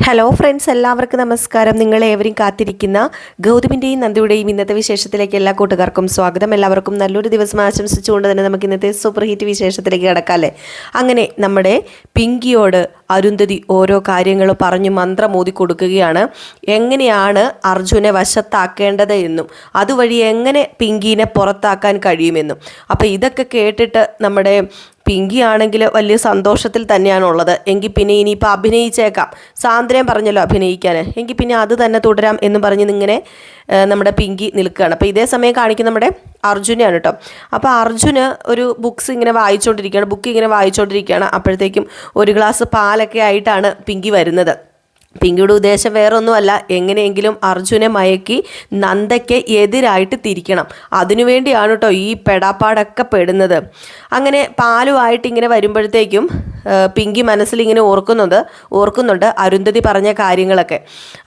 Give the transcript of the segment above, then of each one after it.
Hello friends എല്ലാവർക്കും നമസ്കാരം. നിങ്ങൾ ഏവരും കാത്തിരിക്കുന്ന ഗൗതമിന്റെയും നന്ദിയുടെയും ഇന്നത്തെ വിശേഷത്തിലേക്ക് എല്ലാ കൂട്ടുകാർക്കും സ്വാഗതം. എല്ലാവർക്കും നല്ലൊരു ദിവസം ആശംസിച്ചുകൊണ്ട് തന്നെ നമുക്ക് ഇന്നത്തെ സൂപ്പർ ഹിറ്റ് വിശേഷത്തിലേക്ക് കിടക്കാല്ലേ അങ്ങനെ നമ്മുടെ പിങ്കിയോട് അരുന്ധതി ഓരോ കാര്യങ്ങൾ പറഞ്ഞു മന്ത്രം ഓതി കൊടുക്കുകയാണ്. എങ്ങനെയാണ് അർജുനെ വശത്താക്കേണ്ടത് എന്നും അതുവഴി എങ്ങനെ പിങ്കിനെ പുറത്താക്കാൻ കഴിയുമെന്നും. അപ്പോൾ ഇതൊക്കെ കേട്ടിട്ട് നമ്മുടെ പിങ്കി ആണെങ്കിൽ വലിയ സന്തോഷത്തിൽ തന്നെയാണുള്ളത്. എങ്കിൽ പിന്നെ ഇനിയിപ്പോൾ അഭിനയിച്ചേക്കാം. സാന്ദ്രയം പറഞ്ഞല്ലോ അഭിനയിക്കാൻ. എങ്കിൽ പിന്നെ അത് തന്നെ തുടരാം എന്ന് പറഞ്ഞ് ഇങ്ങനെ നമ്മുടെ പിങ്കി നിൽക്കുകയാണ്. അപ്പോൾ ഇതേ സമയം കാണിക്കുന്ന നമ്മുടെ അർജുനെയാണ് കേട്ടോ. അപ്പോൾ അർജുന് ഒരു ബുക്സ് ഇങ്ങനെ വായിച്ചുകൊണ്ടിരിക്കുകയാണ്. ബുക്ക് ഇങ്ങനെ വായിച്ചുകൊണ്ടിരിക്കുകയാണ്. അപ്പോഴത്തേക്കും ഒരു ഗ്ലാസ് പാലൊക്കെ ആയിട്ടാണ് പിങ്കി വരുന്നത്. പിങ്കിയുടെ ഉദ്ദേശം വേറൊന്നുമല്ല. എങ്ങനെയെങ്കിലും അർജുനെ മയക്കി നന്ദയ്ക്ക് എതിരായിട്ട് തിരിക്കണം. അതിനുവേണ്ടിയാണ് കേട്ടോ ഈ പെടാപ്പാടൊക്കെ പെടുന്നത്. അങ്ങനെ പാലുമായിട്ട് ഇങ്ങനെ വരുമ്പോഴത്തേക്കും പിങ്കി മനസ്സിൽ ഇങ്ങനെ ഓർക്കുന്നുണ്ട് ഓർക്കുന്നുണ്ട് അരുന്ധതി പറഞ്ഞ കാര്യങ്ങളൊക്കെ.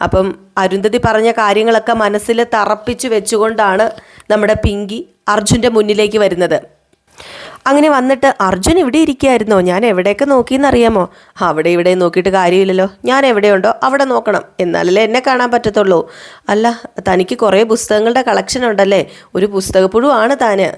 അപ്പം അരുന്ധതി പറഞ്ഞ കാര്യങ്ങളൊക്കെ മനസ്സിൽ തറപ്പിച്ച് വെച്ചുകൊണ്ടാണ് നമ്മുടെ പിങ്കി അർജുന്റെ മുന്നിലേക്ക് വരുന്നത്. അങ്ങനെ വന്നിട്ട് അർജുൻ ഇവിടെ ഇരിക്കുകയായിരുന്നോ? ഞാൻ എവിടെയൊക്കെ നോക്കിയെന്നറിയാമോ? അവിടെ ഇവിടെ നോക്കിയിട്ട് കാര്യമില്ലല്ലോ. ഞാൻ എവിടെയുണ്ടോ അവിടെ നോക്കണം. എന്നാലല്ലേ എന്നെ കാണാൻ പറ്റത്തുള്ളൂ. അല്ല തനിക്ക് കുറേ പുസ്തകങ്ങളുടെ കളക്ഷൻ ഉണ്ടല്ലേ? ഒരു പുസ്തകപ്പുഴുവാണ് താന്.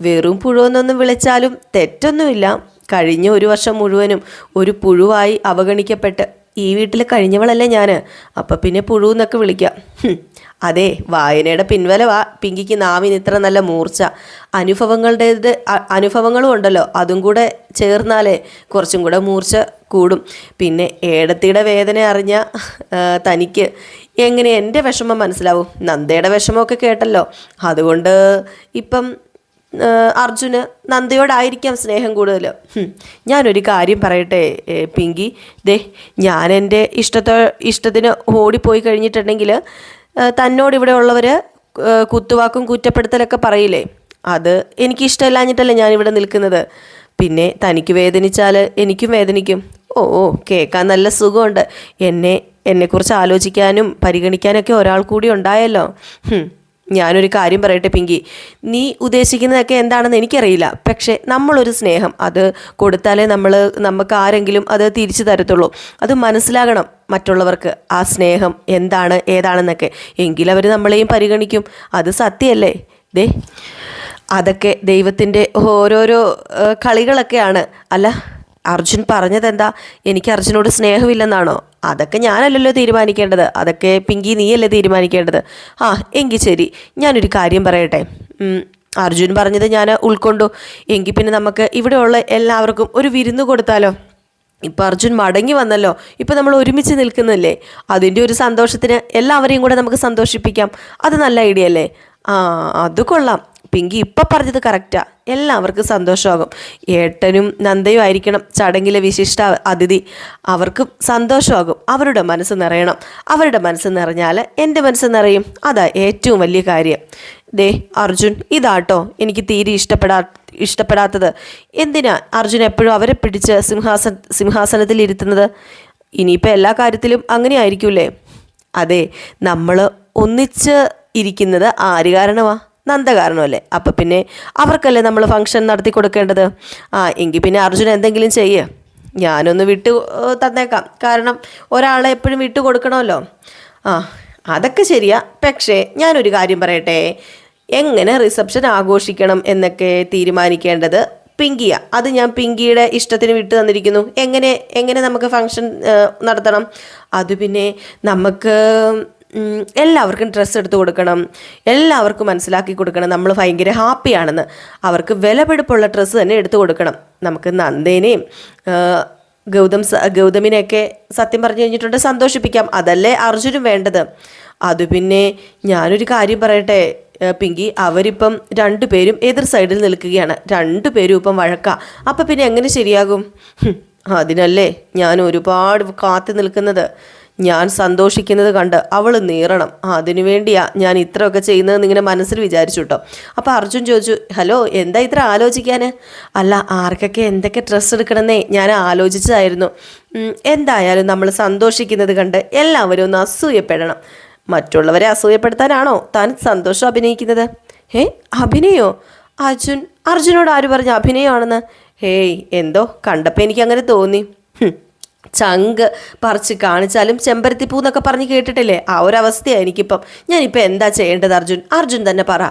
വെറും പുഴുവെന്നൊന്നും വിളിച്ചാലും തെറ്റൊന്നുമില്ല. കഴിഞ്ഞ ഒരു വർഷം മുഴുവനും ഒരു പുഴുവായി അവഗണിക്കപ്പെട്ട് ഈ വീട്ടിൽ കഴിഞ്ഞവളല്ലേ ഞാൻ അപ്പം പിന്നെ പുഴു എന്നൊക്കെ വിളിക്കാം. അതെ വായനയുടെ പിൻവലവാ പിങ്കിക്ക് നാവിന് ഇത്ര നല്ല മൂർച്ച. അനുഭവങ്ങളുടേത് അനുഭവങ്ങളും ഉണ്ടല്ലോ അതും കൂടെ ചേർന്നാലേ കുറച്ചും കൂടെ മൂർച്ച കൂടും. പിന്നെ ഏടത്തിയുടെ വേദന അറിഞ്ഞ തനിക്ക് എങ്ങനെ എന്റെ വിഷമം മനസ്സിലാവും? നന്ദയുടെ വിഷമമൊക്കെ കേട്ടല്ലോ. അതുകൊണ്ട് ഇപ്പം അർജുന് നന്ദയോടായിരിക്കാം സ്നേഹം കൂടുതൽ. ഞാനൊരു കാര്യം പറയട്ടെ പിങ്കി? ദേ ഞാൻ എന്റെ ഇഷ്ടത്തോ ഇഷ്ടത്തിന് ഓടിപ്പോയി കഴിഞ്ഞിട്ടുണ്ടെങ്കിൽ തന്നോട് ഇവിടെ ഉള്ളവർ കുത്തുവാക്കും കുറ്റപ്പെടുത്തലൊക്കെ പറയില്ലേ? അത് എനിക്ക് ഇഷ്ടമില്ലാഞ്ഞിട്ടല്ലേ ഞാനിവിടെ നിൽക്കുന്നത്. പിന്നെ തനിക്ക് വേദനിച്ചാൽ എനിക്കും വേദനിക്കും. ഓ കേൾക്കാൻ നല്ല സുഖമുണ്ട്. എന്നെ എന്നെക്കുറിച്ച് ആലോചിക്കാനും പരിഗണിക്കാനൊക്കെ ഒരാൾ കൂടി ഉണ്ടായല്ലോ. ഞാനൊരു കാര്യം പറയട്ടെ പിങ്കി. നീ ഉദ്ദേശിക്കുന്നതൊക്കെ എന്താണെന്ന് എനിക്കറിയില്ല. പക്ഷേ നമ്മളൊരു സ്നേഹം. അത് കൊടുത്താലേ നമ്മൾ നമുക്ക് ആരെങ്കിലും അത് തിരിച്ചു തരത്തുള്ളൂ. അത് മനസ്സിലാകണം മറ്റുള്ളവർക്ക് ആ സ്നേഹം എന്താണ് ഏതാണെന്നൊക്കെ. എങ്കിലവർ നമ്മളെയും പരിഗണിക്കും. അത് സത്യമല്ലേ? ദേ അതൊക്കെ ദൈവത്തിന്റെ ഓരോരോ കളികളൊക്കെയാണ്. അല്ല അർജുൻ പറഞ്ഞതെന്താ? എനിക്ക് അർജുനോട് സ്നേഹമില്ലെന്നാണോ? അതൊക്കെ ഞാനല്ലല്ലോ തീരുമാനിക്കേണ്ടത്. അതൊക്കെ പിങ്കി നീയല്ലേ തീരുമാനിക്കേണ്ടത്. ആ എങ്കിൽ ശരി. ഞാനൊരു കാര്യം പറയട്ടെ. അർജുൻ പറഞ്ഞത് ഞാൻ ഉൾക്കൊണ്ടു. എങ്കിൽ പിന്നെ നമുക്ക് ഇവിടെയുള്ള എല്ലാവർക്കും ഒരു വിരുന്ന് കൊടുത്താലോ? ഇപ്പം അർജുൻ മടങ്ങി വന്നല്ലോ. ഇപ്പം നമ്മൾ ഒരുമിച്ച് നിൽക്കുന്നില്ലേ? അതിന്റെ ഒരു സന്തോഷത്തിന് എല്ലാവരെയും കൂടെ നമുക്ക് സന്തോഷിപ്പിക്കാം. അത് നല്ല ഐഡിയ അല്ലേ? ആ അത് കൊള്ളാം. പിങ്കി ഇപ്പം പറഞ്ഞത് കറക്റ്റാ എല്ലാവർക്കും സന്തോഷമാകും. ഏട്ടനും നന്ദയും ആയിരിക്കണം ചടങ്ങിലെ വിശിഷ്ട അതിഥി. അവർക്കും സന്തോഷമാകും. അവരുടെ മനസ്സ് നിറയണം. അവരുടെ മനസ്സ് നിറഞ്ഞാൽ എന്റെ മനസ്സ് നിറയും. അതാ ഏറ്റവും വലിയ കാര്യം. ദേ അർജുൻ ഇതാട്ടോ എനിക്ക് തീരെ ഇഷ്ടപ്പെടാ ഇഷ്ടപ്പെടാത്തത്. എന്തിനാ അർജുൻ എപ്പോഴും അവരെ പിടിച്ച് സിംഹാസ സിംഹാസനത്തിൽ ഇരുത്തുന്നത്? ഇനിയിപ്പോൾ എല്ലാ കാര്യത്തിലും അങ്ങനെ ആയിരിക്കൂലേ അതെ നമ്മൾ ഒന്നിച്ച് ഇരിക്കുന്നത് ആര് കാരണമാ നന്ദ കാരണമല്ലേ അപ്പം പിന്നെ അവർക്കല്ലേ നമ്മൾ ഫംഗ്ഷൻ നടത്തി കൊടുക്കേണ്ടത്? ആ എങ്കിൽ പിന്നെ അർജുൻ എന്തെങ്കിലും ചെയ്യേ. ഞാനൊന്ന് വിട്ടു തന്നേക്കാം. കാരണം ഒരാളെ എപ്പോഴും വിട്ടു കൊടുക്കണമല്ലോ. ആ അതൊക്കെ ശരിയാ. പക്ഷേ ഞാനൊരു കാര്യം പറയട്ടെ. എങ്ങനെ റിസപ്ഷൻ ആഘോഷിക്കണം എന്നൊക്കെ തീരുമാനിക്കേണ്ടത് പിങ്കിയ. അത് ഞാൻ പിങ്കിയുടെ ഇഷ്ടത്തിന് വിട്ടു തന്നിരിക്കുന്നു. എങ്ങനെ എങ്ങനെ നമുക്ക് ഫങ്ഷൻ നടത്തണം? അത് പിന്നെ നമുക്ക് എല്ലാവർക്കും ഡ്രസ്സ് എടുത്തു കൊടുക്കണം. എല്ലാവർക്കും മനസ്സിലാക്കി കൊടുക്കണം. നമ്മൾ ഭയങ്കര ഹാപ്പിയാണെന്ന് അവർക്ക് വിലപിടിപ്പുള്ള ഡ്രസ്സ് തന്നെ എടുത്തു കൊടുക്കണം. നമുക്ക് നന്ദേനെയും ഗൗതം ഗൗതമിനെയൊക്കെ സത്യം പറഞ്ഞു കഴിഞ്ഞിട്ടുണ്ട് സന്തോഷിപ്പിക്കാം. അതല്ലേ അർജുനും വേണ്ടത്. അത് പിന്നെ ഞാനൊരു കാര്യം പറയട്ടെ. പിങ്കി അവരിപ്പം രണ്ടുപേരും എതിർ സൈഡിൽ നിൽക്കുകയാണ്. രണ്ടുപേരും ഇപ്പം വഴക്ക. അപ്പം പിന്നെ എങ്ങനെ ശരിയാകും? അതിനല്ലേ ഞാൻ ഒരുപാട് കാത്തു നിൽക്കുന്നത്. ഞാൻ സന്തോഷിക്കുന്നത് കണ്ട് അവൾ നീറണം. അതിനു വേണ്ടിയാ ഞാൻ ഇത്രയൊക്കെ ചെയ്യുന്നതെന്ന് ഇങ്ങനെ മനസ്സിൽ വിചാരിച്ചു കേട്ടോ അപ്പോൾ അർജുൻ ചോദിച്ചു ഹലോ എന്താ ഇത്ര ആലോചിക്കാൻ അല്ല ആർക്കൊക്കെ എന്തൊക്കെ ഡ്രസ്സ് എടുക്കണമെന്നേ ഞാൻ ആലോചിച്ചതായിരുന്നു. എന്തായാലും നമ്മൾ സന്തോഷിക്കുന്നത് കണ്ട് എല്ലാവരും ഒന്ന് അസൂയപ്പെടണം. മറ്റുള്ളവരെ അസൂയപ്പെടുത്താനാണോ താൻ സന്തോഷം അഭിനയിക്കുന്നത്? ഏ അഭിനയോ? അർജുൻ അർജുനോട് ആര് പറഞ്ഞു അഭിനയമാണെന്ന്? ഹേയ് എന്തോ കണ്ടപ്പോൾ എനിക്ക് അങ്ങനെ തോന്നി ചങ്ക് പറിച്ച് കാണിച്ചാലും ചെമ്പരത്തിപ്പൂ എന്നൊക്കെ പറഞ്ഞ് കേട്ടിട്ടില്ലേ? ആ ഒരു അവസ്ഥയാണ് എനിക്കിപ്പം. ഞാനിപ്പോൾ എന്താ ചെയ്യേണ്ടത് അർജുൻ? അർജുൻ തന്നെ പറ.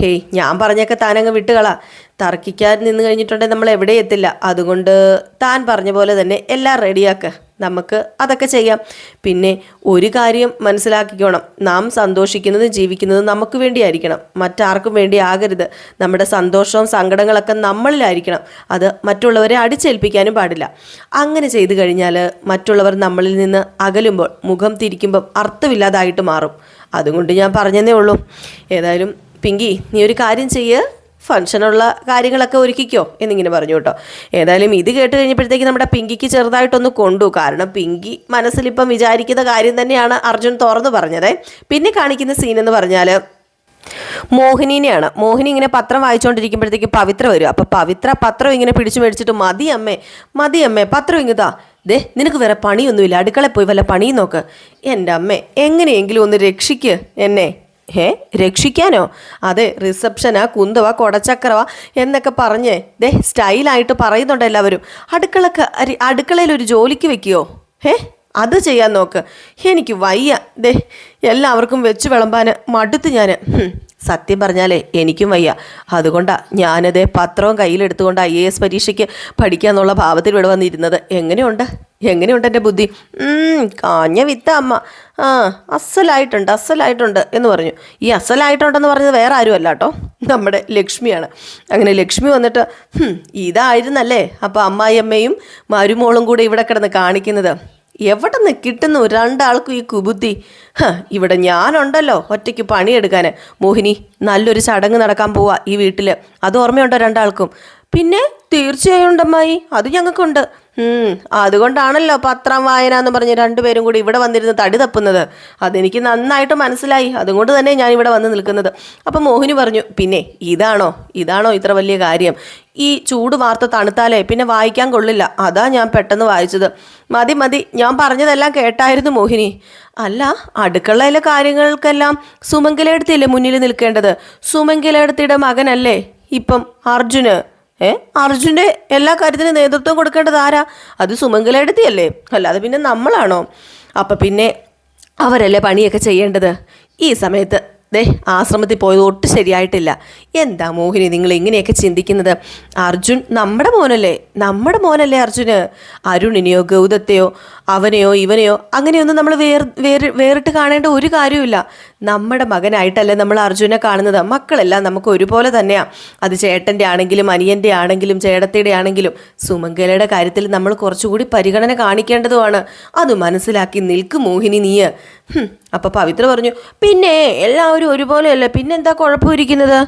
ഹേയ് ഞാൻ പറഞ്ഞൊക്കെ താനങ്ങ് വിട്ടുകളാ. തർക്കിക്കാൻ നിന്ന് കഴിഞ്ഞിട്ടുണ്ടെങ്കിൽ നമ്മൾ എവിടെ എത്തില്ല. അതുകൊണ്ട് താൻ പറഞ്ഞ പോലെ തന്നെ എല്ലാം റെഡിയാക്ക് നമുക്ക് അതൊക്കെ ചെയ്യാം. പിന്നെ ഒരു കാര്യം മനസ്സിലാക്കിക്കോണം. നാം സന്തോഷിക്കുന്നതും ജീവിക്കുന്നതും നമുക്ക് വേണ്ടിയായിരിക്കണം. മറ്റാർക്കും വേണ്ടി ആകരുത്. നമ്മുടെ സന്തോഷവും സങ്കടങ്ങളൊക്കെ നമ്മളിലായിരിക്കണം. അത് മറ്റുള്ളവരെ അടിച്ചേൽപ്പിക്കാനും പാടില്ല. അങ്ങനെ ചെയ്തു കഴിഞ്ഞാൽ മറ്റുള്ളവർ നമ്മളിൽ നിന്ന് അകലുമ്പോൾ മുഖം തിരിക്കുമ്പം അർത്ഥമില്ലാതായിട്ട് മാറും. അതുകൊണ്ട് ഞാൻ പറഞ്ഞതേ ഉള്ളൂ. ഏതായാലും പിങ്കി നീ ഒരു കാര്യം ചെയ്യ്. ഫംഗ്ഷനുള്ള കാര്യങ്ങളൊക്കെ ഒരുക്കിക്കോ എന്നിങ്ങനെ പറഞ്ഞു കേട്ടോ. ഏതായാലും ഇത് കേട്ട് കഴിഞ്ഞപ്പോഴത്തേക്ക് നമ്മുടെ പിങ്കിക്ക് ചെറുതായിട്ടൊന്ന് കൊണ്ടു. കാരണം പിങ്കി മനസ്സിലിപ്പം വിചാരിക്കുന്ന കാര്യം തന്നെയാണ് അർജുൻ തുറന്നു പറഞ്ഞത്. പിന്നെ കാണിക്കുന്ന സീൻ എന്ന് പറഞ്ഞാൽ മോഹിനിനെയാണ്. മോഹിനി ഇങ്ങനെ പത്രം വായിച്ചുകൊണ്ടിരിക്കുമ്പോഴത്തേക്ക് പവിത്ര വരും. അപ്പോൾ പവിത്ര പത്രം ഇങ്ങനെ പിടിച്ചു മേടിച്ചിട്ട് മതി അമ്മേ മതി അമ്മേ പത്രം ഇങ്ങതാ ദേ നിനക്ക് വേറെ പണിയൊന്നുമില്ല. അടുക്കളയിൽ പോയി വല്ല പണിയും നോക്ക്. എന്റെ അമ്മേ എങ്ങനെയെങ്കിലും ഒന്ന് രക്ഷിക്ക് എന്നെ. ഏ രക്ഷിക്കാനോ? അതെ റിസപ്ഷനാ കുന്തവ കൊടച്ചക്രവ എന്നൊക്കെ പറഞ്ഞേ ദേ സ്റ്റൈലായിട്ട് പറയുന്നുണ്ട് എല്ലാവരും. അടുക്കളക്ക് അടുക്കളയിൽ ഒരു ജോലിക്ക് വെക്കുകയോ ഹേ അത് ചെയ്യാൻ നോക്ക്. എനിക്ക് വയ്യ. ദേ എല്ലാവർക്കും വെച്ച് വിളമ്പാൻ മടുത്ത് ഞാൻ സത്യം പറഞ്ഞാലേ എനിക്കും വയ്യ. അതുകൊണ്ടാ ഞാനത് പത്രവും കയ്യിലെടുത്തുകൊണ്ട് ഐ എ എസ് പരീക്ഷയ്ക്ക് പഠിക്കാന്നുള്ള ഭാവത്തിൽ ഇവിടെ വന്നിരുന്നത്. എങ്ങനെയുണ്ട്? എങ്ങനെയുണ്ട് എന്റെ ബുദ്ധി? കാഞ്ഞ വിത്ത അമ്മ. ആ അസലായിട്ടുണ്ട് അസലായിട്ടുണ്ട് എന്ന് പറഞ്ഞു. ഈ അസലായിട്ടുണ്ടെന്ന് പറഞ്ഞത് വേറെ ആരുമല്ല കേട്ടോ. നമ്മുടെ ലക്ഷ്മിയാണ്. അങ്ങനെ ലക്ഷ്മി വന്നിട്ട് "ഹും, ഇതായിരുന്നല്ലേ? അപ്പോൾ അമ്മായിയമ്മയും മരുമോളും കൂടെ ഇവിടെ കിടന്ന് കാണിക്കുന്നത്. എവിടെ നിന്ന് കിട്ടുന്നു രണ്ടാൾക്കും ഈ കുബുദ്ധി? ഇവിടെ ഞാനുണ്ടല്ലോ ഒറ്റയ്ക്ക് പണിയെടുക്കാൻ. മോഹിനി നല്ലൊരു ചടങ്ങ് നടക്കാൻ പോവാ ഈ വീട്ടിൽ അത് ഓർമ്മയുണ്ടോ രണ്ടാൾക്കും? പിന്നെ തീർച്ചയായും ഉണ്ടമ്മായി അത് ഞങ്ങൾക്കുണ്ട്. അതുകൊണ്ടാണല്ലോ പത്രം വായന എന്ന് പറഞ്ഞ് രണ്ടുപേരും കൂടി ഇവിടെ വന്നിരുന്ന് തടി തപ്പുന്നത്. അതെനിക്ക് നന്നായിട്ട് മനസ്സിലായി. അതുകൊണ്ട് തന്നെ ഞാൻ ഇവിടെ വന്ന് നിൽക്കുന്നത്. അപ്പം മോഹിനി പറഞ്ഞു പിന്നെ ഇതാണോ? ഇതാണോ ഇത്ര വലിയ കാര്യം? ഈ ചൂട് വാർത്ത തണുത്താലേ പിന്നെ വായിക്കാൻ കൊള്ളില്ല. അതാ ഞാൻ പെട്ടെന്ന് വായിച്ചത്. മതി മതി. ഞാൻ പറഞ്ഞതെല്ലാം കേട്ടായിരുന്നു മോഹിനി. അല്ല അടുക്കളയിലെ കാര്യങ്ങൾക്കെല്ലാം സുമംഗലയെടുത്തില്ലേ മുന്നിൽ നിൽക്കേണ്ടത്? സുമംഗലയെടുത്തിയുടെ മകനല്ലേ? ഇപ്പം അർജുന്. ഏ? അർജുന്റെ എല്ലാ കാര്യത്തിനും നേതൃത്വം കൊടുക്കേണ്ടത് ആരാ? അത് സുമംഗലയെടുത്തിയല്ലേ അല്ലാതെ പിന്നെ നമ്മളാണോ? അപ്പം പിന്നെ അവരല്ലേ പണിയൊക്കെ ചെയ്യേണ്ടത്? ഈ സമയത്ത് ദേ ആശ്രമത്തിൽ പോയത് ഒട്ടും ശരിയായിട്ടില്ല. എന്താ മോഹിനി നിങ്ങൾ ഇങ്ങനെയൊക്കെ ചിന്തിക്കുന്നത്? അർജുൻ നമ്മുടെ മോനല്ലേ? നമ്മുടെ മോനല്ലേ അർജുന്? അരുണിനെയോ ഗൗതത്തെയോ? അവനെയോ ഇവനെയോ അങ്ങനെയൊന്നും നമ്മൾ വേർ വേർ വേറിട്ട് കാണേണ്ട ഒരു കാര്യമില്ല നമ്മുടെ മകനായിട്ടല്ലേ നമ്മൾ അർജുനെ കാണുന്നത്. മക്കളെല്ലാം നമുക്ക് ഒരുപോലെ തന്നെയാണ് അത് ചേട്ടന്റെ ആണെങ്കിലും അനിയന്റെ ആണെങ്കിലും ചേട്ടത്തിയുടെ ആണെങ്കിലും. സുമംഗലയുടെ കാര്യത്തിൽ നമ്മൾ കുറച്ചുകൂടി പരിഗണന കാണിക്കേണ്ടതുമാണ്. അത് മനസ്സിലാക്കി നിൽക്ക് മോഹിനി നീ അപ്പോൾ പവിത്ര പറഞ്ഞു പിന്നെ എല്ലാവരും ഒരുപോലെയല്ലേ? പിന്നെന്താ കുഴപ്പമിരിക്കുന്നത്?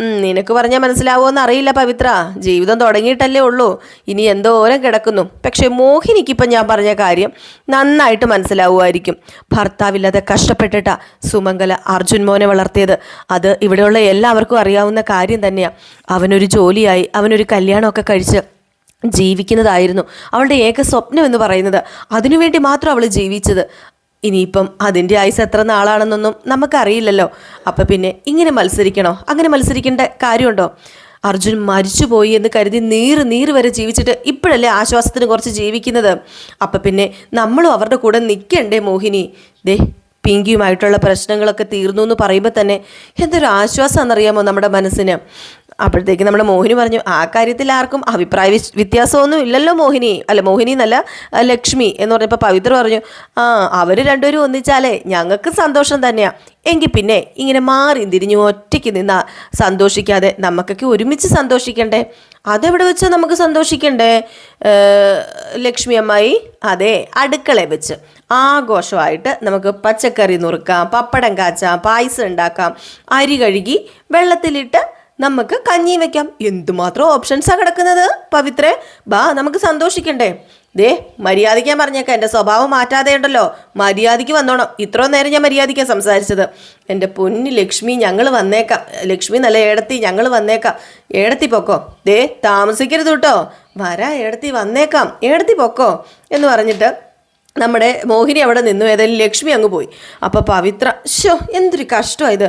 നിനക്ക് പറഞ്ഞാൽ മനസ്സിലാവുമെന്ന് അറിയില്ല പവിത്ര. ജീവിതം തുടങ്ങിയിട്ടല്ലേ ഉള്ളൂ. ഇനി എന്തോരം കിടക്കുന്നു. പക്ഷെ മോഹിനിക്കിപ്പം ഞാൻ പറഞ്ഞ കാര്യം നന്നായിട്ട് മനസ്സിലാവുമായിരിക്കും. ഭർത്താവില്ലാതെ കഷ്ടപ്പെട്ടിട്ടാ സുമംഗല അർജുൻ മോനെ വളർത്തിയത്. അത് ഇവിടെയുള്ള എല്ലാവർക്കും അറിയാവുന്ന കാര്യം തന്നെയാണ് അവനൊരു ജോലിയായി അവനൊരു കല്യാണമൊക്കെ കഴിച്ച് ജീവിക്കുന്നതായിരുന്നു. അവളുടെ ഏക സ്വപ്നം എന്ന് പറയുന്നത്. അതിനുവേണ്ടി മാത്രം അവൾ ജീവിച്ചത്. ഇനിയിപ്പം അതിന്റെ ആയുസ് എത്ര നാളാണെന്നൊന്നും നമുക്കറിയില്ലല്ലോ. അപ്പം പിന്നെ ഇങ്ങനെ മത്സരിക്കണോ? അങ്ങനെ മത്സരിക്കേണ്ട കാര്യമുണ്ടോ? അർജുൻ മരിച്ചുപോയി എന്ന് കരുതി നീറ് നീറ് വരെ ജീവിച്ചിട്ട് ഇപ്പോഴല്ലേ ആശ്വാസത്തിന് കുറച്ച് ജീവിക്കുന്നത്. അപ്പം പിന്നെ നമ്മളും അവരുടെ കൂടെ നിൽക്കണ്ടേ മോഹിനി? ദേ പിങ്കിയുമായിട്ടുള്ള പ്രശ്നങ്ങളൊക്കെ തീർന്നു എന്ന് പറയുമ്പോൾ തന്നെ എന്തൊരു ആശ്വാസമാണെന്നറിയാമോ നമ്മുടെ മനസ്സിന്? അപ്പോഴത്തേക്ക് നമ്മുടെ മോഹിനി പറഞ്ഞു ആ കാര്യത്തിൽ ആർക്കും അഭിപ്രായ വ്യത്യാസമൊന്നും ഇല്ലല്ലോ മോഹിനി. അല്ല മോഹിനി എന്നല്ല ലക്ഷ്മി എന്ന് പറഞ്ഞപ്പോൾ പവിത്ര പറഞ്ഞു ആ അവർ രണ്ടുപേരും ഒന്നിച്ചാലേ ഞങ്ങൾക്ക് സന്തോഷം തന്നെയാണ് എങ്കിൽ പിന്നെ ഇങ്ങനെ മാറി തിരിഞ്ഞു ഒറ്റയ്ക്ക് നിന്നാ സന്തോഷിക്കാതെ നമുക്കൊക്കെ ഒരുമിച്ച് സന്തോഷിക്കണ്ടേ? അതെവിടെ വെച്ച് നമുക്ക് സന്തോഷിക്കണ്ടേ? ലക്ഷ്മി അമ്മായി അതെ അടുക്കളയെ വെച്ച്. ആഘോഷമായിട്ട് നമുക്ക് പച്ചക്കറി നുറുക്കാം പപ്പടം കാച്ചാം പായസം ഉണ്ടാക്കാം. അരി കഴുകി വെള്ളത്തിലിട്ട് നമുക്ക് കഞ്ഞി വെക്കാം. എന്തുമാത്രം ഓപ്ഷൻസാണ് കിടക്കുന്നത്? പവിത്രേ ബാ നമുക്ക് സന്തോഷിക്കണ്ടേ. ദേ മര്യാദയ്ക്കാൻ പറഞ്ഞേക്കാം. എന്റെ സ്വഭാവം മാറ്റാതെ ഉണ്ടല്ലോ. മര്യാദയ്ക്ക് വന്നോണം. ഇത്രയും നേരം ഞാൻ മര്യാദയ്ക്കാൻ സംസാരിച്ചത്. എന്റെ പൊന്നി ലക്ഷ്മി ഞങ്ങൾ വന്നേക്കാം. ലക്ഷ്മി നല്ല ഏടത്തി ഞങ്ങൾ വന്നേക്കാം. ഏടത്തി പൊക്കോ. ദേ താമസിക്കരുത് കേട്ടോ. വരാ ഏടത്തി വന്നേക്കാം. ഏടത്തി പൊക്കോ എന്ന് പറഞ്ഞിട്ട് നമ്മുടെ മോഹിനി അവിടെ നിന്നു. ഏതായാലും ലക്ഷ്മി അങ്ങ് പോയി. അപ്പോൾ പവിത്ര ഷോ എന്തൊരു കഷ്ടമാണ് ഇത്.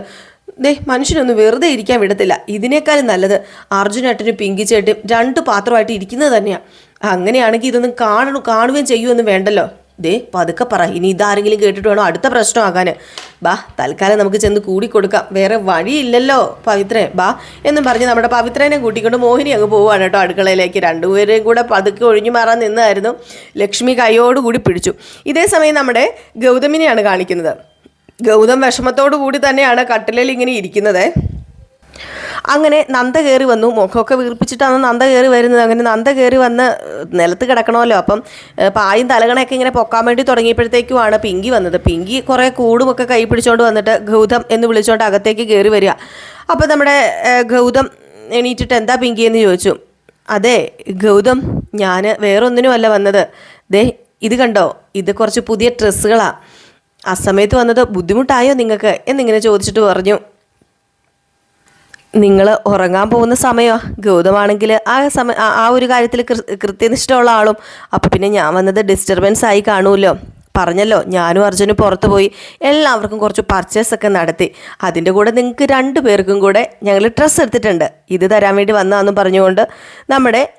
ദേ മനുഷ്യനൊന്നും വെറുതെ ഇരിക്കാൻ വിടത്തില്ല. ഇതിനേക്കാളും നല്ലത് അർജുനേട്ടനും പിങ്കി ചേട്ടും രണ്ട് പാത്രമായിട്ട് ഇരിക്കുന്നത് തന്നെയാണ് അങ്ങനെയാണെങ്കിൽ ഇതൊന്നും കാണണം കാണുകയും ചെയ്യുമെന്നും വേണ്ടല്ലോ? ദേ പതുക്കെ പറ. ഇനി ഇതാരെങ്കിലും കേട്ടിട്ട് വേണോ അടുത്ത പ്രശ്നമാകാൻ ബാ തൽക്കാലം നമുക്ക് ചെന്ന് കൂടിക്കൊടുക്കാം. വേറെ വഴിയില്ലല്ലോ പവിത്രേ. ബാ എന്നും പറഞ്ഞ് നമ്മുടെ പവിത്രനെ കൂട്ടിക്കൊണ്ട് മോഹിനി അങ്ങ് പോവുകയാണ് കേട്ടോ അടുക്കളയിലേക്ക്. രണ്ടുപേരെയും കൂടെ പതുക്കെ ഒഴിഞ്ഞു മാറാൻ നിന്നായിരുന്നു. ലക്ഷ്മി കൈയോടുകൂടി പിടിച്ചു. ഇതേ സമയം നമ്മുടെ ഗൗതമിനെയാണ് കാണിക്കുന്നത്. ഗൗതം വിഷമത്തോടു കൂടി തന്നെയാണ് കട്ടിലിൽ ഇങ്ങനെ ഇരിക്കുന്നത്. അങ്ങനെ നന്ദ കയറി വന്നു. മുഖമൊക്കെ വീർപ്പിച്ചിട്ടാണ് നന്ദ കയറി വരുന്നത്. അങ്ങനെ നന്ദ കയറി വന്ന് നിലത്ത് കിടക്കണമല്ലോ. അപ്പം പായും തലകണയൊക്കെ ഇങ്ങനെ പൊക്കാൻ വേണ്ടി തുടങ്ങിയപ്പോഴത്തേക്കുമാണ് പിങ്കി വന്നത്. പിങ്കി കുറേ കൂടുമൊക്കെ കൈ പിടിച്ചോണ്ട് വന്നിട്ട് ഗൗതം എന്ന് വിളിച്ചോണ്ട് അകത്തേക്ക് കയറി വരിക. അപ്പോൾ നമ്മുടെ ഗൗതം എണീറ്റിട്ട് എന്താ പിങ്കി എന്ന് ചോദിച്ചു. അതെ ഗൗതം ഞാൻ വേറൊന്നിനുമല്ല വന്നത്. ദേ ഇത് കണ്ടോ? ഇത് കുറച്ച് പുതിയ ഡ്രസ്സുകളാണ് ആ സമയത്ത് വന്നത് ബുദ്ധിമുട്ടായോ നിങ്ങൾക്ക്? എന്നിങ്ങനെ ചോദിച്ചിട്ട് പറഞ്ഞു. നിങ്ങൾ ഉറങ്ങാൻ പോകുന്ന സമയമാണ് ഗൗതമാണെങ്കിൽ ആ സമയ ആ- ഒരു കാര്യത്തിൽ കൃത്യനിഷ്ഠമുള്ള ആളും. അപ്പോൾ പിന്നെ ഞാൻ വന്നത് ഡിസ്റ്റർബൻസ് ആയി കാണുമല്ലോ. പറഞ്ഞല്ലോ ഞാനും അർജുനും പുറത്ത് പോയി എല്ലാവർക്കും കുറച്ച് പർച്ചേസ് ഒക്കെ നടത്തി. അതിന്റെ കൂടെ നിങ്ങൾക്ക് രണ്ട് പേർക്കും കൂടെ ഞങ്ങൾ ഡ്രസ്സ് എടുത്തിട്ടുണ്ട്. ഇത് തരാൻ വേണ്ടി വന്നതാണെന്ന് പറഞ്ഞുകൊണ്ട് നമ്മുടെ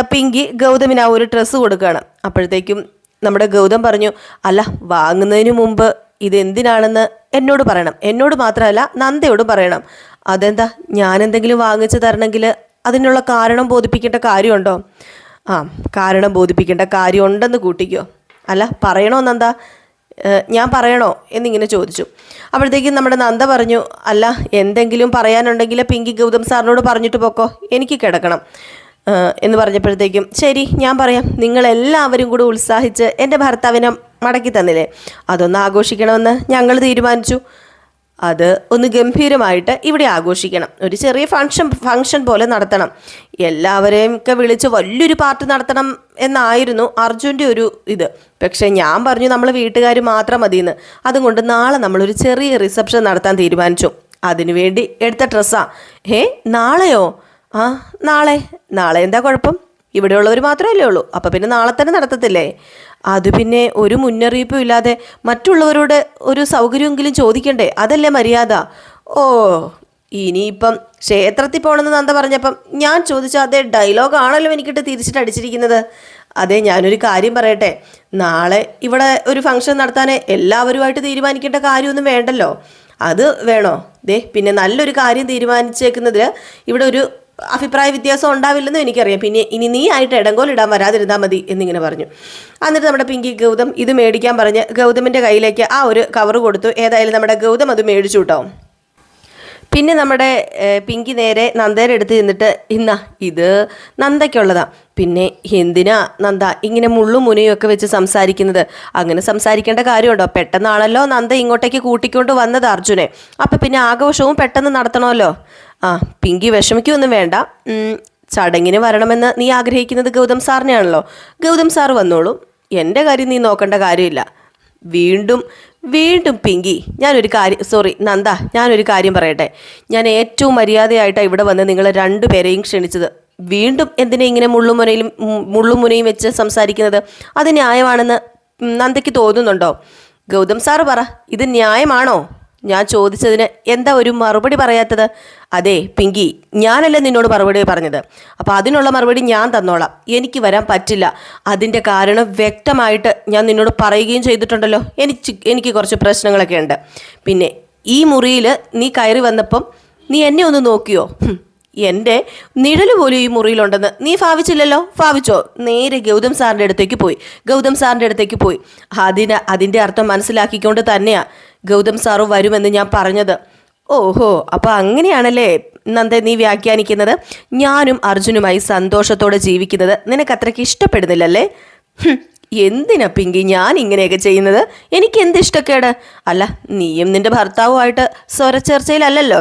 പിങ്കി ഗൗതമിന് ആ ഒരു ഡ്രസ്സ് കൊടുക്കുകയാണ്. അപ്പോഴത്തേക്കും നമ്മുടെ ഗൗതം പറഞ്ഞു അല്ല വാങ്ങുന്നതിന് മുമ്പ് ഇതെന്തിനാണെന്ന് എന്നോട് പറയണം. എന്നോട് മാത്രമല്ല നന്ദയോട് പറയണം. അതെന്താ? ഞാൻ എന്തെങ്കിലും വാങ്ങിച്ചു തരണമെങ്കിൽ അതിനുള്ള കാരണം ബോധിപ്പിക്കേണ്ട കാര്യമുണ്ടോ? ആ കാരണം ബോധിപ്പിക്കേണ്ട കാര്യം ഉണ്ടെന്ന് കൂട്ടിക്കോ. അല്ല പറയണോ നന്ദ ഞാൻ പറയണോ? എന്നിങ്ങനെ ചോദിച്ചു. അപ്പോഴത്തേക്കും നമ്മുടെ നന്ദ പറഞ്ഞു അല്ല എന്തെങ്കിലും പറയാനുണ്ടെങ്കിൽ പിങ്കി ഗൗതം സാറിനോട് പറഞ്ഞിട്ട് പോക്കോ. എനിക്ക് കിടക്കണം. എന്ന് പറഞ്ഞപ്പോഴത്തേക്കും ശരി ഞാൻ പറയാം. നിങ്ങളെല്ലാവരും കൂടി ഉത്സാഹിച്ച് എന്റെ ഭർത്താവിനെ മടക്കി തന്നില്ലേ? അതൊന്ന് ആഘോഷിക്കണമെന്ന് ഞങ്ങൾ തീരുമാനിച്ചു. അത് ഒന്ന് ഗംഭീരമായിട്ട് ഇവിടെ ആഘോഷിക്കണം. ഒരു ചെറിയ ഫങ്ഷൻ ഫങ്ഷൻ പോലെ നടത്തണം. എല്ലാവരെയും ഒക്കെ വിളിച്ച് വലിയൊരു പാർട്ടി നടത്തണം എന്നായിരുന്നു അർജുന്റെ ഒരു ഇത്. പക്ഷേ ഞാൻ പറഞ്ഞു നമ്മൾ വീട്ടുകാർ മാത്രം മതിയെന്ന്. അതുകൊണ്ട് നാളെ നമ്മളൊരു ചെറിയ റിസപ്ഷൻ നടത്താൻ തീരുമാനിച്ചു. അതിനുവേണ്ടി എടുത്ത ഡ്രസ്സാ ഏ നാളെയോ? ആ നാളെ. നാളെ എന്താ കുഴപ്പം? ഇവിടെയുള്ളവർ മാത്രമല്ലേ ഉള്ളൂ. അപ്പോൾ പിന്നെ നാളെ തന്നെ നടത്തത്തില്ലേ? അത് പിന്നെ ഒരു മുന്നറിയിപ്പും ഇല്ലാതെ മറ്റുള്ളവരോട് ഒരു സൗകര്യമെങ്കിലും ചോദിക്കണ്ടേ? അതല്ലേ മര്യാദ? ഓ ഇനിയിപ്പം ക്ഷേത്രത്തിൽ പോകണമെന്ന് നന്ദ പറഞ്ഞപ്പം ഞാൻ ചോദിച്ച അതേ ഡയലോഗ് ആണല്ലോ എനിക്കിട്ട് തിരിച്ചിട്ട് അടിച്ചിരിക്കുന്നത്. അതെ ഞാനൊരു കാര്യം പറയട്ടെ. നാളെ ഇവിടെ ഒരു ഫംഗ്ഷൻ നടത്താൻ എല്ലാവരുമായിട്ട് തീരുമാനിക്കേണ്ട കാര്യമൊന്നും വേണ്ടല്ലോ. അത് വേണോ? ദേ പിന്നെ നല്ലൊരു കാര്യം തീരുമാനിച്ചേക്കുന്നതിൽ ഇവിടെ ഒരു അഭിപ്രായ വ്യത്യാസം ഉണ്ടാവില്ലെന്നും എനിക്കറിയാം. പിന്നെ ഇനി നീ ആയിട്ട് ഇടങ്കോലിടാൻ വരാതിരുന്നാൽ മതി എന്നിങ്ങനെ പറഞ്ഞു. എന്നിട്ട് നമ്മുടെ പിങ്കി ഗൗതം ഇത് മേടിക്കാൻ പറഞ്ഞ് ഗൗതമിന്റെ കയ്യിലേക്ക് ആ ഒരു കവർ കൊടുത്തു. ഏതായാലും നമ്മുടെ ഗൗതം അത് മേടിച്ചു കേട്ടോ പിന്നെ നമ്മുടെ പിങ്കി നേരെ നന്ദേരെ അടുത്ത് ചെന്നിട്ട് ഇന്ന ഇത് നന്ദയ്ക്കുള്ളതാ. പിന്നെ എന്തിനാ നന്ദ ഇങ്ങനെ മുള്ളും മുനയും ഒക്കെ വെച്ച് സംസാരിക്കുന്നത്? അങ്ങനെ സംസാരിക്കേണ്ട കാര്യമുണ്ടോ? പെട്ടെന്നാണല്ലോ നന്ദ ഇങ്ങോട്ടേക്ക് കൂട്ടിക്കൊണ്ട് വന്നത് അർജുനെ. അപ്പം പിന്നെ ആഘോഷവും പെട്ടെന്ന് നടത്തണമല്ലോ? ആ പിങ്കി വിഷമിക്കൊന്നും വേണ്ട. ചടങ്ങിന് വരണമെന്ന് നീ ആഗ്രഹിക്കുന്നത് ഗൗതം സാറിനെയാണല്ലോ. ഗൗതം സാർ വന്നോളൂ. എന്റെ കാര്യം നീ നോക്കേണ്ട കാര്യമില്ല. വീണ്ടും വീണ്ടും പിങ്കി ഞാനൊരു കാര്യം സോറി നന്ദ ഞാനൊരു കാര്യം പറയട്ടെ. ഞാൻ ഏറ്റവും മര്യാദയായിട്ടാണ് ഇവിടെ വന്ന് നിങ്ങളെ രണ്ടുപേരെയും ക്ഷണിച്ചത്. വീണ്ടും എന്തിനാ ഇങ്ങനെ മുള്ളുമുനയിലും മുള്ളുമുനയും മുള്ളും മുനയും വെച്ച് സംസാരിക്കുന്നത് അത് ന്യായമാണെന്ന് നന്ദയ്ക്ക് തോന്നുന്നുണ്ടോ? ഗൗതം സാറ് പറ ഇത് ന്യായമാണോ? ഞാൻ ചോദിച്ചതിന് എന്താ ഒരു മറുപടി പറയാത്തത്? അതെ പിങ്കി ഞാനല്ല നിന്നോട് മറുപടി പറഞ്ഞത്. അപ്പോൾ അതിനുള്ള മറുപടി ഞാൻ തന്നോളാം. എനിക്ക് വരാൻ പറ്റില്ല. അതിന്റെ കാരണം വ്യക്തമായിട്ട് ഞാൻ നിന്നോട് പറയുകയും ചെയ്തിട്ടുണ്ടല്ലോ. എനിക്ക് എനിക്ക് കുറച്ച് പ്രശ്നങ്ങളൊക്കെ ഉണ്ട്. പിന്നെ ഈ മുറിയിൽ നീ കയറി വന്നപ്പം നീ എന്നെ ഒന്ന് നോക്കിയോ? എന്റെ നിഴൽ പോലും ഈ മുറിയിലുണ്ടെന്ന് നീ ഭാവിച്ചില്ലല്ലോ? ഭാവിച്ചോ? നേരെ ഗൗതം സാറിന്റെ അടുത്തേക്ക് പോയി. ഗൗതം സാറിന്റെ അടുത്തേക്ക് പോയി. അതിന് അതിന്റെ അർത്ഥം മനസ്സിലാക്കിക്കൊണ്ട് തന്നെയാ ഗൗതം സാറ് വരുമെന്ന് ഞാൻ പറഞ്ഞത്. ഓഹോ അപ്പോൾ അങ്ങനെയാണല്ലേ? നന്ദ നീ വ്യാഖ്യാനിക്കുന്നത് ഞാനും അർജുനുമായി സന്തോഷത്തോടെ ജീവിക്കുന്നത് നിനക്ക് അത്രയ്ക്ക് ഇഷ്ടപ്പെടുന്നില്ലല്ലേ എന്തിനാ പിങ്കി ഞാൻ ഇങ്ങനെയൊക്കെ ചെയ്യുന്നത്? എനിക്ക് എന്ത് ഇഷ്ടക്കേട്? അല്ല നീയും നിന്റെ ഭർത്താവുമായിട്ട് സ്വരച്ചേർച്ചയിലല്ലല്ലോ.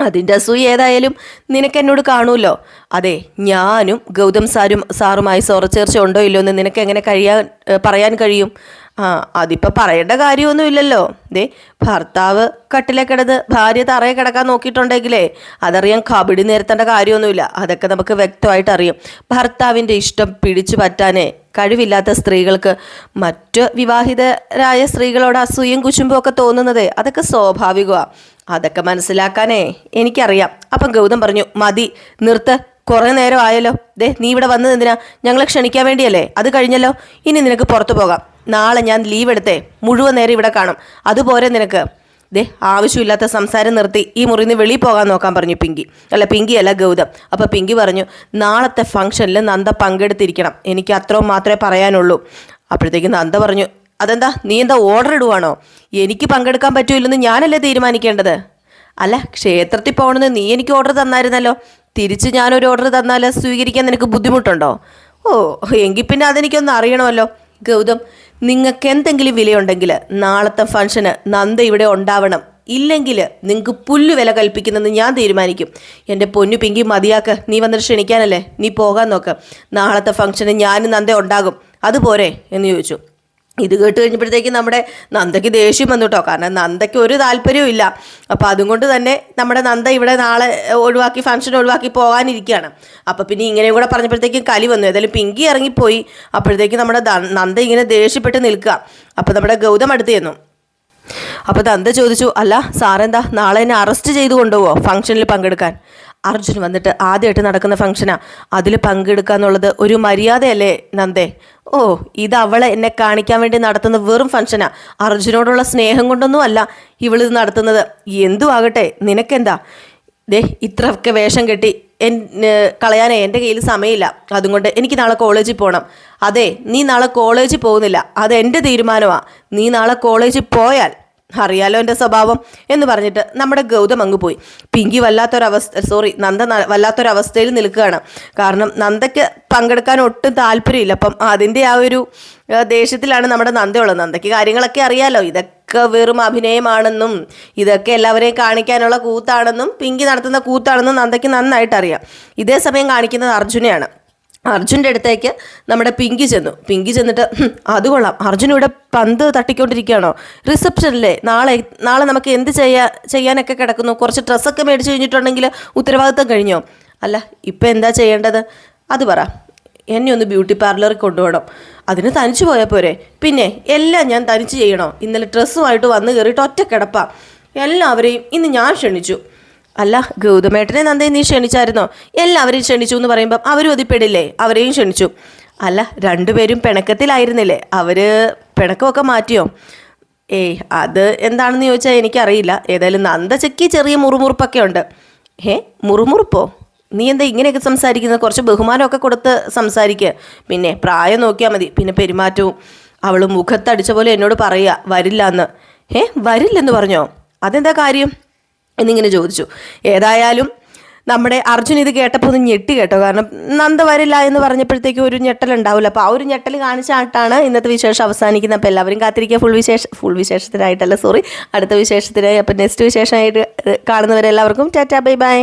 അതിന്റെ അസൂയ ഏതായാലും നിനക്ക് എന്നോട് കാണുമല്ലോ. അതെ ഞാനും ഗൗതം സാരും സാറുമായി സോറച്ചേർച്ച ഉണ്ടോ ഇല്ലോ എന്ന് നിനക്ക് എങ്ങനെ കഴിയാൻ പറയാൻ കഴിയും? ആ അതിപ്പോൾ പറയേണ്ട കാര്യമൊന്നുമില്ലല്ലോ ദേ ഭർത്താവ് കട്ടിലെ കിടന്ന് ഭാര്യ തറയെ കിടക്കാൻ നോക്കിയിട്ടുണ്ടെങ്കിലേ അതറിയാൻ കബഡി നിരത്തേണ്ട കാര്യമൊന്നുമില്ല. അതൊക്കെ നമുക്ക് വ്യക്തമായിട്ട് അറിയാം. ഭർത്താവിന്റെ ഇഷ്ടം പിടിച്ചു പറ്റാനേ കഴിവില്ലാത്ത സ്ത്രീകൾക്ക് മറ്റു വിവാഹിതരായ സ്ത്രീകളോട് അസൂയും കുശുമ്പും ഒക്കെ തോന്നുന്നത് അതൊക്കെ സ്വാഭാവികമാണ് അതൊക്കെ മനസ്സിലാക്കാനേ എനിക്കറിയാം. അപ്പം ഗൗതം പറഞ്ഞു മതി നിർത്ത്. കുറേ നേരം ആയല്ലോ. ദേ നീ ഇവിടെ വന്നത് എന്തിനാ? ഞങ്ങളെ ക്ഷണിക്കാൻ വേണ്ടിയല്ലേ? അത് കഴിഞ്ഞല്ലോ. ഇനി നിനക്ക് പുറത്തു പോകാം. നാളെ ഞാൻ ലീവ് എടുത്തേ. മുഴുവൻ നേരം ഇവിടെ കാണും. അതുപോലെ നിനക്ക്. ദേ ആവശ്യമില്ലാത്ത സംസാരം നിർത്തി ഈ മുറിയിൽ നിന്ന് വെളിയിൽ പോകാൻ നോക്കാൻ പറഞ്ഞു പിങ്കി. അല്ല പിങ്കി അല്ല ഗൗതം. അപ്പോൾ പിങ്കി പറഞ്ഞു നാളത്തെ ഫംഗ്ഷനിൽ നന്ദ പങ്കെടുത്തിരിക്കണം. എനിക്ക് അത്രയും മാത്രമേ പറയാനുള്ളൂ. അപ്പോഴത്തേക്ക് നന്ദ പറഞ്ഞു അതെന്താ നീ എന്താ ഓർഡർ ഇടുവാണോ? എനിക്ക് പങ്കെടുക്കാൻ പറ്റൂല്ലെന്ന് ഞാനല്ലേ തീരുമാനിക്കേണ്ടത്? അല്ല ക്ഷേത്രത്തിൽ പോകണമെന്ന് നീ എനിക്ക് ഓർഡർ തന്നായിരുന്നല്ലോ. തിരിച്ച് ഞാനൊരു ഓർഡർ തന്നാൽ സ്വീകരിക്കാൻ നിനക്ക് ബുദ്ധിമുട്ടുണ്ടോ? ഓ എങ്കിൽ പിന്നെ അതെനിക്കൊന്ന് അറിയണമല്ലോ. ഗൗതം നിങ്ങൾക്ക് എന്തെങ്കിലും വിലയുണ്ടെങ്കിൽ നാളത്തെ ഫംഗ്ഷന് നന്ദ ഇവിടെ ഉണ്ടാവണം. ഇല്ലെങ്കിൽ നിങ്ങൾക്ക് പുല്ല് വില കൽപ്പിക്കുന്നെന്ന് ഞാൻ തീരുമാനിക്കും. എന്റെ പൊന്നു പിങ്കി മതിയാക്ക്. നീ വന്നിട്ട് ക്ഷണിക്കാനല്ലേ? നീ പോകാൻ നോക്ക്. നാളത്തെ ഫംഗ്ഷന് ഞാനും നന്ദേ ഉണ്ടാകും. അതുപോരെ എന്ന് ചോദിച്ചു. ഇത് കേട്ട് കഴിഞ്ഞപ്പോഴത്തേക്ക് നമ്മുടെ നന്ദയ്ക്ക് ദേഷ്യം വന്നു കേട്ടോ. കാരണം നന്ദയ്ക്ക് ഒരു താല്പര്യവും ഇല്ല. അപ്പോൾ അതുകൊണ്ട് തന്നെ നമ്മുടെ നന്ദ ഇവിടെ നാളെ ഒഴിവാക്കി ഫംഗ്ഷൻ ഒഴിവാക്കി പോകാനിരിക്കുകയാണ്. അപ്പോൾ പിന്നെ ഇങ്ങനെയും കൂടെ പറഞ്ഞപ്പോഴത്തേക്കും കലി വന്നു. ഏതായാലും പിങ്കി ഇറങ്ങിപ്പോയി. അപ്പോഴത്തേക്ക് നമ്മുടെ നന്ദ ഇങ്ങനെ ദേഷ്യപ്പെട്ട് നിൽക്കുക. അപ്പോൾ നമ്മുടെ ഗൗതം അടുത്ത് ചെന്നു. അപ്പോൾ നന്ദ ചോദിച്ചു അല്ല സാറെന്താ? നാളെ എന്നെ അറസ്റ്റ് ചെയ്ത് കൊണ്ടുപോവോ? ഫംഗ്ഷനിൽ പങ്കെടുക്കാൻ. അർജുൻ വന്നിട്ട് ആദ്യമായിട്ട് നടക്കുന്ന ഫംഗ്ഷനാ അതിൽ പങ്കെടുക്കുക എന്നുള്ളത് ഒരു മര്യാദയല്ലേ നന്ദേ? ഓ ഇത് അവളെ എന്നെ കാണിക്കാൻ വേണ്ടി നടത്തുന്ന വെറും ഫംഗ്ഷനാ അർജുനോടുള്ള സ്നേഹം കൊണ്ടൊന്നും അല്ല ഇവളിത് നടത്തുന്നത്. എന്തുവാകട്ടെ നിനക്കെന്താ? ദേ ഇത്ര ഒക്കെ വേഷം കെട്ടി എൻ കളയാനേ എന്റെ കയ്യിൽ സമയമില്ല. അതുകൊണ്ട് എനിക്ക് നാളെ കോളേജിൽ പോകണം അതെ നീ നാളെ കോളേജിൽ പോകുന്നില്ല. അത് എന്റെ തീരുമാനമാണ് നീ നാളെ കോളേജിൽ പോയാൽ അറിയാലോ എന്റെ സ്വഭാവം എന്ന് പറഞ്ഞിട്ട് നമ്മുടെ ഗൗതം അങ്ങ് പോയി. പിങ്കി വല്ലാത്തൊരവസ്ഥ സോറി നന്ദ വല്ലാത്തൊരവസ്ഥയിൽ നിൽക്കുകയാണ്. കാരണം നന്ദയ്ക്ക് പങ്കെടുക്കാൻ ഒട്ടും താല്പര്യമില്ല. അപ്പം അതിന്റെ ആ ഒരു ദേഷ്യത്തിലാണ് നമ്മുടെ നന്ദയുള്ളത്. നന്ദയ്ക്ക് കാര്യങ്ങളൊക്കെ അറിയാലോ. ഇതൊക്കെ വെറും അഭിനയമാണെന്നും ഇതൊക്കെ എല്ലാവരെയും കാണിക്കാനുള്ള കൂത്താണെന്നും പിങ്കി നടത്തുന്ന കൂത്താണെന്നും നന്ദയ്ക്ക് നന്നായിട്ട് അറിയാം ഇതേ സമയം കാണിക്കുന്നത് അർജുനെയാണ്. അർജുന്റെ അടുത്തേക്ക് നമ്മുടെ പിങ്കി ചെന്നു. പിങ്കി ചെന്നിട്ട് "ഹും, അത് കൊള്ളാം. അർജുൻ ഇവിടെ പന്ത് തട്ടിക്കൊണ്ടിരിക്കുകയാണോ? റിസപ്ഷനിലെ നാളെ നാളെ നമുക്ക് എന്ത് ചെയ്യാ ചെയ്യാനൊക്കെ കിടക്കുന്നു? കുറച്ച് ഡ്രസ്സൊക്കെ മേടിച്ച് കഴിഞ്ഞിട്ടുണ്ടെങ്കിൽ ഉത്തരവാദിത്തം കഴിഞ്ഞോ? അല്ല ഇപ്പം എന്താ ചെയ്യേണ്ടത്? അത് പറ. എന്നെ ഒന്ന് ബ്യൂട്ടി പാർലറിൽ കൊണ്ടുപോകണം. അതിന് തനിച്ച് പോയാൽ പോരെ. പിന്നെ എല്ലാം ഞാൻ തനിച്ച് ചെയ്യണോ? ഇന്നലെ ഡ്രസ്സുമായിട്ട് വന്ന് കയറിയിട്ട് ഒറ്റ കിടപ്പാ. എല്ലാവരെയും ഇന്ന് ഞാൻ ക്ഷണിച്ചു. അല്ല ഗൗതമേട്ടനെ നന്ദേ നീ ക്ഷണിച്ചായിരുന്നോ? എല്ലാവരെയും ക്ഷണിച്ചു എന്ന് പറയുമ്പം അവരും അതിപ്പെടില്ലേ അവരെയും ക്ഷണിച്ചു. അല്ല രണ്ടുപേരും പിണക്കത്തിലായിരുന്നില്ലേ? അവർ പിണക്കമൊക്കെ മാറ്റിയോ? ഏയ് അത് എന്താണെന്ന് ചോദിച്ചാൽ എനിക്കറിയില്ല. ഏതായാലും നന്ദച്ചയ്ക്ക് ചെറിയ മുറുമുറുപ്പൊക്കെ ഉണ്ട്. ഏ മുറുമുറുപ്പോ? നീ എന്താ ഇങ്ങനെയൊക്കെ സംസാരിക്കുന്നത് കുറച്ച് ബഹുമാനമൊക്കെ കൊടുത്ത് സംസാരിക്കുക പിന്നെ പ്രായം നോക്കിയാൽ മതി. പിന്നെ പെരുമാറ്റവും. അവൾ മുഖത്തടിച്ച പോലെ എന്നോട് പറയുക വരില്ല എന്ന് ഏ വരില്ലെന്ന് പറഞ്ഞോ? അതെന്താ കാര്യം? എന്നിങ്ങനെ ചോദിച്ചു. ഏതായാലും നമ്മുടെ അർജുൻ ഇത് കേട്ടപ്പോൾ ഒന്ന് ഞെട്ടി കേട്ടോ. കാരണം നന്ദ വരില്ല എന്ന് പറഞ്ഞപ്പോഴത്തേക്കും ഒരു ഞെട്ടൽ ഉണ്ടാവില്ല. അപ്പോൾ ആ ഒരു ഞെട്ടൽ കാണിച്ചായിട്ടാണ് ഇന്നത്തെ വിശേഷം അവസാനിക്കുന്നത്. അപ്പോൾ എല്ലാവരും കാത്തിരിക്കുക. ഫുൾ വിശേഷ ഫുൾ വിശേഷത്തിനായിട്ടല്ല സോറി അടുത്ത വിശേഷത്തിനായി. അപ്പോൾ നെക്സ്റ്റ് വിശേഷമായിട്ട് കാണുന്നവരെല്ലാവർക്കും ടാറ്റാ ബൈ ബൈ.